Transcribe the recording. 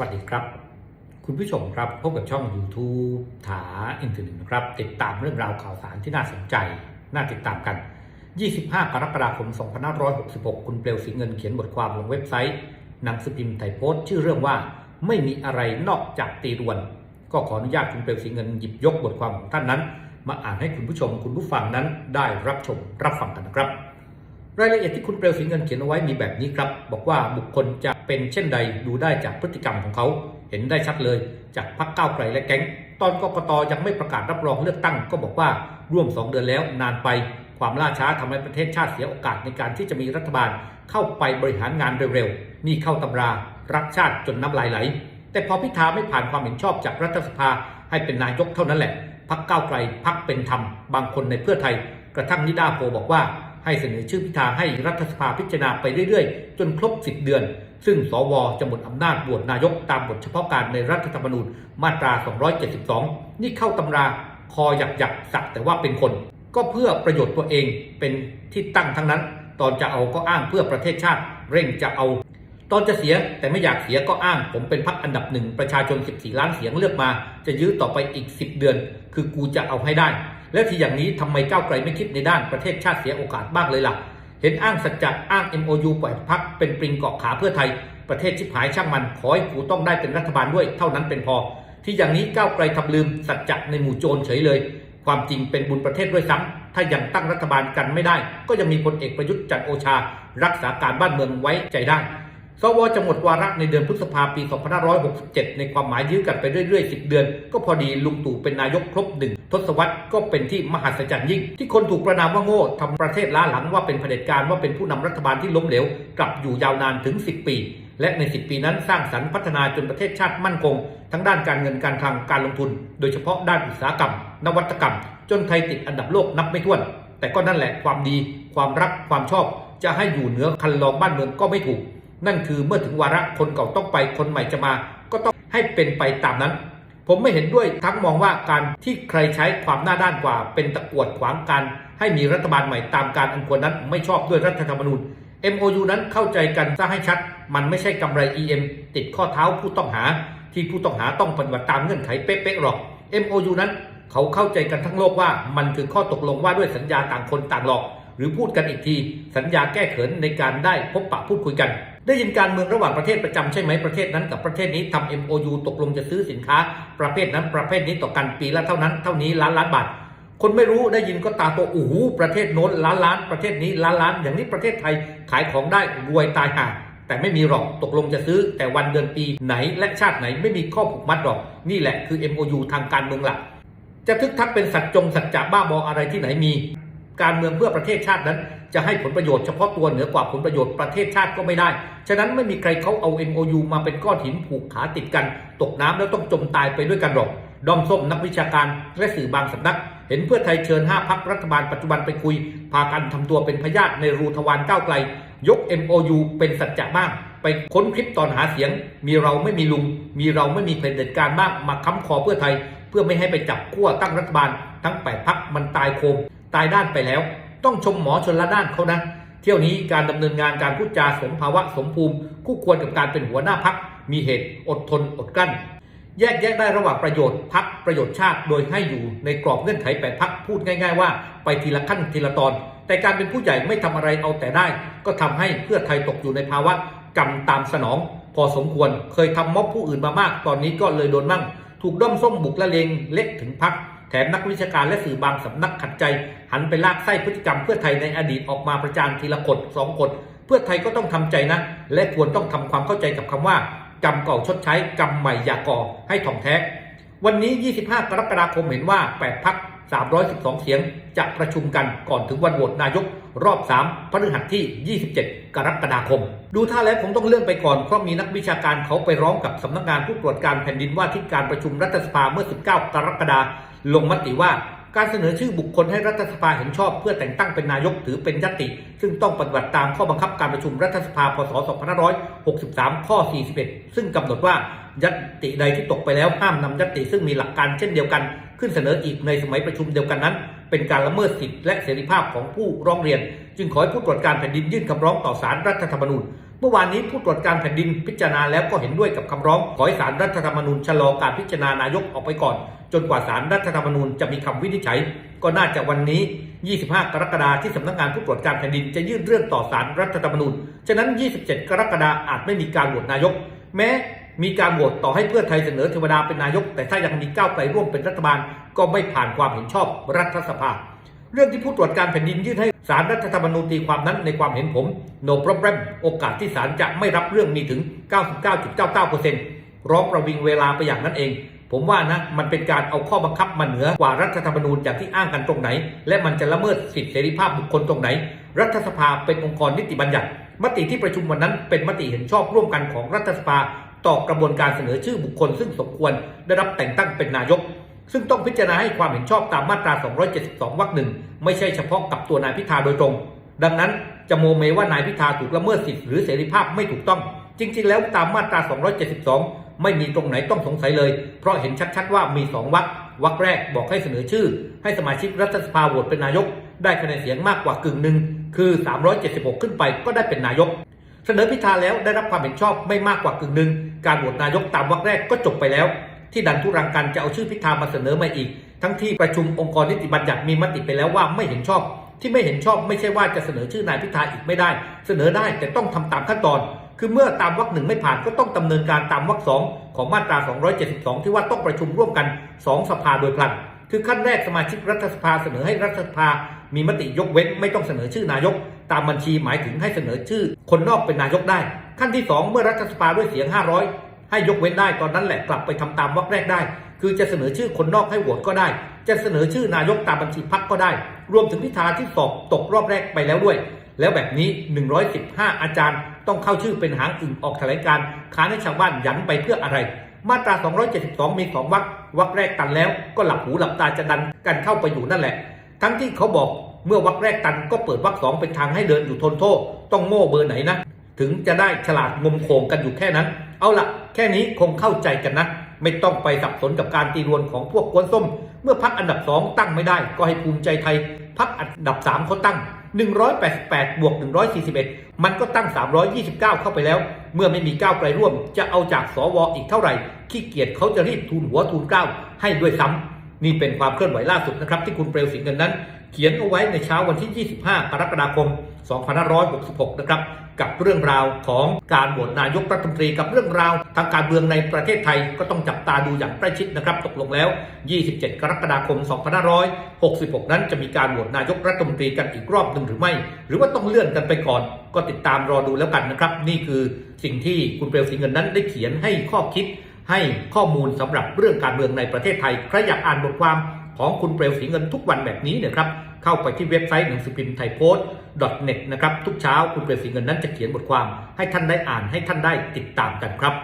วัสดีครับ คุณผู้ชมครับพบกับช่อง YouTube ถาอินเทอร์เน็ตนะครับ ติดตามเรื่องราวข่าวสารที่น่าสนใจ น่าติดตามกัน 25 กรกฎาคม 2566 คุณเปลวสีเงินเขียนบทความลงเว็บไซต์หนังสือพิมพ์ไทยโพสต์ชื่อเรื่องว่าไม่มีอะไรนอกจากตีรวน ก็ขออนุญาตคุณเปลวสีเงินหยิบยกบทความของท่านนั้น มาอ่านให้คุณผู้ชมคุณผู้ฟังนั้นได้รับชมรับฟังกันนะครับ รายละเอียดที่คุณเปลวสีเงินเขียนเอาไว้มีแบบนี้ครับ บอกว่าบุคคลจะเป็นเช่นใดดูได้จากพฤติกรรมของเขา เห็นได้ชัดเลยจากพรรคก้าวไกลและแก๊ง ตอนกกตยังไม่ประกาศรับรองเลือกตั้ง ก็บอกว่าร่วม 2 เดือนแล้วนานไป ความล่าช้าทำให้ประเทศชาติเสียโอกาสในการที่จะมีรัฐบาลเข้าไปบริหารงานเร็วๆนี่เข้าตำรา รักชาติจนน้ำลายไหล แต่พอพิธาไม่ผ่านความเห็นชอบจากรัฐสภาให้เป็นนายกเท่านั้นแหละพักก้าวไกลพักเป็นธรรมบางคนในเพื่อไทย กระทั่งนิดาโพบอกว่า ให้เสนอชื่อพิธาให้รัฐสภาพิจารณาไปเรื่อยๆ จนครบ 10 เดือน ซึ่งสวจะหมดอำนาจบวชนายกตามบทเฉพาะการในรัฐธรรมนูญมาตรา 272 นี่เข้าตำราคอหยักหยักสักแต่ว่าเป็นคน ก็เพื่อประโยชน์ตัวเองเป็นที่ตั้งทั้งนั้น ตอนจะเอาก็อ้างเพื่อประเทศชาติ เร่งจะเอา ตอนจะเสียแต่ไม่อยากเสียก็อ้าง ผมเป็นพักอันดับหนึ่งประชาชน 14 ล้านเสียงเลือกมา จะยื้อต่อไปอีก 10 เดือน คือกูจะเอาให้ได้ และที่อย่างนี้ทำไมก้าวไกลไม่คิดในด้านประเทศชาติเสียโอกาสบ้างเลยล่ะ เห็นอ้างสัจจะอ้าง MOU ปล่อยพักเป็นปริงเกาะขาเพื่อไทย ประเทศชิบหายช่างมันขอให้กูต้องได้เป็นรัฐบาลด้วยเท่านั้นเป็นพอ ที่อย่างนี้ก้าวไกลทำลืมสัจจะในหมู่โจรเฉยเลย ความจริงเป็นบุญประเทศด้วยซ้ำถ้ายังตั้งรัฐบาลกันไม่ได้ ก็ยังมีพลเอกประยุทธ์จันโอชา รักษาการบ้านเมืองไว้ใจได้สวจะหมดวาระในเดือนพฤษภาปี 2567 ในความหมายยื้อกันไปเรื่อยๆ 10 เดือน ก็พอดีลุงตู่เป็นนายกครบหนึ่ง ทศวรรษก็เป็นที่มหัศจรรย์ยิ่ง ที่คนถูกประนามว่าโง่ทำประเทศล้าหลังว่าเป็นเผด็จการว่าเป็นผู้นำรัฐบาลที่ล้มเหลวกลับอยู่ยาวนานถึง 10 ปี และใน 10 ปีนั้นสร้างสรรค์พัฒนาจนประเทศชาติมั่นคง ทั้งด้านการเงินการคลังการลงทุน โดยเฉพาะด้านอุตสาหกรรม นวัตกรรม จนไทยติดอันดับโลกนับไม่ถ้วน แต่ก็นั่นแหละความดี ความรักความชอบ จะให้อยู่เหนือคันลองบ้านเมืองก็ไม่ถูก นั่นคือเมื่อถึงวาระคนเก่าต้องไปคนใหม่จะมา ก็ต้องให้เป็นไปตามนั้น ผมไม่เห็นด้วยทั้งมองว่าการที่ใครใช้ความหน้าด้านกว่า เป็นตะกวดขวางการให้มีรัฐบาลใหม่ตามการอันควรนั้นไม่ชอบด้วยรัฐธรรมนูญ MOU นั้นเข้าใจกันซะให้ชัด มันไม่ใช่กำไร EM ติดข้อเท้าผู้ต้องหา ที่ผู้ต้องหาต้องปฏิบัติตามเงื่อนไขเป๊ะๆหรอก MOU นั้นเขาเข้าใจกันทั้งโลกว่ามันคือข้อตกลงว่าด้วยสัญญาต่างคนต่างหลอก หรือพูดกันอีกที สัญญาแก้เขินในการได้พบปะพูดคุยกัน ได้ยินการเมืองระหว่างประเทศประจำใช่ไหมประเทศนั้นกับประเทศนี้ทำ MOU ตกลงจะซื้อสินค้า ประเภทนั้นประเภทนี้ต่อกันปีละเท่านั้นเท่านี้ล้านล้านบาทคนไม่รู้ได้ยินก็ตาโตโอ้โหประเทศโน้นล้านล้านประเทศนี้ล้านล้านอย่างนี้ประเทศไทยขายของได้รวยตายห่าแต่ไม่มีหรอกตกลงจะซื้อ แต่วันเดือนปีไหนและชาติไหนไม่มีข้อผูกมัดหรอก นี่แหละคือ MOU ทางการเมืองหลัก จะทึกทักเป็นสัตว์จงสัจจะบ้าบออะไรที่ไหนมี การเมืองเพื่อประเทศชาตินั้น จะให้ผลประโยชน์เฉพาะตัวเหนือกว่าผลประโยชน์ประเทศชาติก็ไม่ได้ ฉะนั้นไม่มีใครเขาเอา MOU มาเป็นก้อนหินผูกขาติดกัน ตกน้ำแล้วต้องจมตายไปด้วยกันหรอก ดอมส้มนักวิชาการและสื่อบางสำนัก เห็นเพื่อไทยเชิญ 5พักรัฐบาลปัจจุบันไปคุย พากันทำตัวเป็นพยาธิในรูทวารก้าวไกล ยก MOU เป็นสัจจะบ้าง ไปค้นคลิปตอนหาเสียง มีเราไม่มีลุง มีเราไม่มีเผด็จการบ้างมาค้ำคอเพื่อไทย เพื่อไม่ให้ไปจับขั้วตั้งรัฐบาล ทั้งแปดพักมันตายโคมตายด้านไปแล้ว ต้องชมหมอชนละด้านเขานะ เที่ยวนี้การดำเนินงานการพูดจาสมภาวะสมภูมิ คู่ควรกับการเป็นหัวหน้าพัก มีเหตุอดทนอดกั้น แยกแยะได้ระหว่างประโยชน์พักประโยชน์ชาติโดยให้อยู่ในกรอบเงื่อนไขแปดพักพูดง่าย ๆ ว่าไปทีละขั้นทีละตอน แต่การเป็นผู้ใหญ่ไม่ทำอะไรเอาแต่ได้ ก็ทำให้เพื่อไทยตกอยู่ในภาวะกรรมตามสนอง พอสมควรเคยทำม็อบผู้อื่นมามาก ตอนนี้ก็เลยโดนมั่ง ถูกด้อมส้มบุกละเลงเละถึงพัก แถมนักวิชาการและสื่อบางสำนักขัดใจ หันไปลากไส้พฤติกรรมเพื่อไทยในอดีตออกมาประจานทีละคนสองคนเพื่อไทยก็ต้องทำใจนะ และควรต้องทำความเข้าใจกับคำว่ากรรมเก่าชดใช้กรรมใหม่อย่าก่อให้ถ่องแท้ วันนี้ 25 กรกฎาคมเห็นว่า 8 พัก 312 เสียงจะประชุมกันก่อนถึงวันโหวตนายก รอบ 3 พฤหัสที่ 27 กรกฎาคม ดูท่าแล้วคงต้องเลื่อนไปก่อน เพราะมีนักวิชาการเขาไปร้องกับสำนักงานผู้ตรวจการแผ่นดินว่าที่การประชุมรัฐสภาเมื่อ 19 กรกฎาคม ลงมติว่าการเสนอชื่อบุคคลให้รัฐสภาเห็นชอบเพื่อแต่งตั้งเป็นนายกถือเป็นยติ ซึ่งต้องปฏิบัติตามข้อบังคับการประชุมรัฐสภา พศ 2563 ข้อ 41 ซึ่งกำหนดว่ายติใดที่ตกไปแล้วห้ามนำยติซึ่งมีหลักการเช่นเดียวกัน ขึ้นเสนออีกในสมัยประชุมเดียวกันนั้น เป็นการละเมิดสิทธิและเสรีภาพของผู้ร้องเรียน จึงขอให้ผู้ตรวจการแผ่นดินยื่นคำร้องต่อศาลรัฐธรรมนูญ มื่อวานนี้ผู้ตรวจการแผ่นดินพิจารณาแล้วก็เห็นด้วยกับคำร้อง ขอให้ศาลรัฐธรรมนูญชะลอการพิจารณานายกออกไปก่อน จนกว่าศาลรัฐธรรมนูญจะมีคำวินิจฉัย ก็น่าจะวันนี้ 25 กรกฎาคมที่สำนักงานผู้ตรวจการแผ่นดินจะยื่นเรื่องต่อศาลรัฐธรรมนูญ ฉะนั้น 27 กรกฎาคมอาจไม่มีการโหวตนายก แม้มีการโหวตต่อให้เพื่อไทยเสนอเทวดาเป็นนายก แต่ถ้ายังมีก้าวไกลร่วมเป็นรัฐบาล ก็ไม่ผ่านความเห็นชอบรัฐสภา เรื่องที่ผู้ตรวจการแผ่นดินยื่นให้สารรัฐธรรมนูญตีความนั้นในความเห็นผม no problem โอกาสที่ศาลจะไม่รับเรื่องมีถึง 99.99%ร้องประวิงเวลาไปอย่างนั้นเอง ผมว่านะ มันเป็นการเอาข้อบังคับมาเหนือกว่ารัฐธรรมนูญอย่างที่อ้างกันตรงไหน และมันจะละเมิดสิทธิเสรีภาพบุคคลตรงไหน รัฐสภาเป็นองค์กรนิติบัญญัติ มติที่ประชุมวันนั้นเป็นมติเห็นชอบร่วมกันของรัฐสภา ต่อกระบวนการเสนอชื่อบุคคลซึ่งสมควร ได้รับแต่งตั้งเป็นนายก ซึ่งต้องพิจารณาให้ความเห็นชอบตามมาตรา 272 วรรคหนึ่งไม่ใช่เฉพาะกับตัวนายพิธาโดยตรง ดังนั้นจะโมเมว่านายพิธาถูกละเมิดสิทธิหรือเสรีภาพไม่ถูกต้อง จริง ๆ แล้วตามมาตรา 272 ไม่มีตรงไหนต้องสงสัยเลย เพราะเห็นชัดๆว่ามี2วรรควรรคแรกบอกให้เสนอชื่อ ให้สมาชิกรัฐสภาโหวตเป็นนายก ได้คะแนนเสียงมากกว่ากึ่งหนึ่งคือ 376 ขึ้นไปก็ได้เป็นนายก เสนอพิธาแล้วได้รับความเห็นชอบไม่มากกว่ากึ่งหนึ่งการโหวตนายกตามวรรคแรกก็จบไปแล้ว ที่ดันทุรังกันจะเอาชื่อพิธามาเสนอมาอีก ทั้งที่ประชุมองค์กรนิติบัญญัติมีมติไปแล้วว่าไม่เห็นชอบ ที่ไม่เห็นชอบไม่ใช่ว่าจะเสนอชื่อนายพิธาอีกไม่ได้ เสนอได้แต่ต้องทำตามขั้นตอน คือเมื่อตามวรรคหนึ่งไม่ผ่านก็ต้องดำเนินการตามวรรคสองของมาตรา 272 ที่ว่าต้องประชุมร่วมกัน 2 สภาโดยพลันคือขั้นแรกสมาชิกรัฐสภาเสนอให้รัฐสภา มีมติยกเว้นไม่ต้องเสนอชื่อนายก ตามบัญชีหมายถึงให้เสนอชื่อ คนนอกเป็นนายกได้ ขั้นที่ 2 เมื่อรัฐสภาด้วยเสียง 500 ให้ยกเว้นได้ตอนนั้นแหละกลับไปทำตามวรรคแรกได้ คือจะเสนอชื่อคนนอกให้โหวตก็ได้ จะเสนอชื่อนายกตามบัญชีพักก็ได้ รวมถึงพิธาที่สอบตกรอบแรกไปแล้วด้วย แล้วแบบนี้ 115 อาจารย์ ต้องเข้าชื่อเป็นหางอึ่งออกแถลงการณ์ค้านให้ชาวบ้านยันไปเพื่ออะไร มาตรา 272 มีสองวรรควรรคแรกตันแล้วก็หลับหูหลับตาจะดันกันเข้าไปอยู่นั่นแหละ ทั้งที่เขาบอกเมื่อวรรคแรกตันก็เปิดวรรคสองเป็นทางให้เดินอยู่ทนโทษ ต้องโม่เบอร์ไหนนะ ถึงจะได้ฉลาดงมโขงกันอยู่แค่นั้น เอาละแค่นี้คงเข้าใจกันนะ ไม่ต้องไปสับสนกับการตีรวนของพวกกวนส้ม เมื่อพักอันดับสองตั้งไม่ได้ ก็ให้ภูมิใจไทยพักอันดับสามเขาตั้ง 188 บวก 141 มันก็ตั้ง 329 เข้าไปแล้ว เมื่อไม่มีก้าวไกลร่วม จะเอาจากสวอีกเท่าไหร่ขี้เกียจเขาจะรีบทูลหัวทูลเก้าให้ด้วยซ้ำนี่เป็นความเคลื่อนไหวล่าสุดนะครับที่คุณเปลวสิงเงินนั้น เขียนเอาไว้ในเช้าวันที่ 25 กรกฎาคม 2566 นะครับ กับเรื่องราวของการโหวตนายกรัฐมนตรีกับเรื่องราวทางการเมืองในประเทศไทยก็ต้องจับตาดูอย่างใกล้ชิดนะครับ ตกลงแล้ว 27 กรกฎาคม 2566 นั้นจะมีการโหวตนายกรัฐมนตรีกันอีกรอบหนึ่งหรือไม่ หรือว่าต้องเลื่อนกันไปก่อน ก็ติดตามรอดูแล้วกันนะครับ นี่คือสิ่งที่คุณเปลวสิงเงินนั้นได้เขียนให้ข้อคิดให้ข้อมูลสำหรับเรื่องการเมืองในประเทศไทย ใครอยากอ่านบทความ ของคุณเปลวสีเงินทุกวันแบบนี้นะครับเข้าไปที่เว็บไซต์หนังสือพิมพ์ไทยโพสต์ .net นะครับทุกเช้าคุณเปลวสีเงินนั้นจะเขียนบทความ ให้ท่านได้อ่านให้ท่านได้ติดตามกันครับ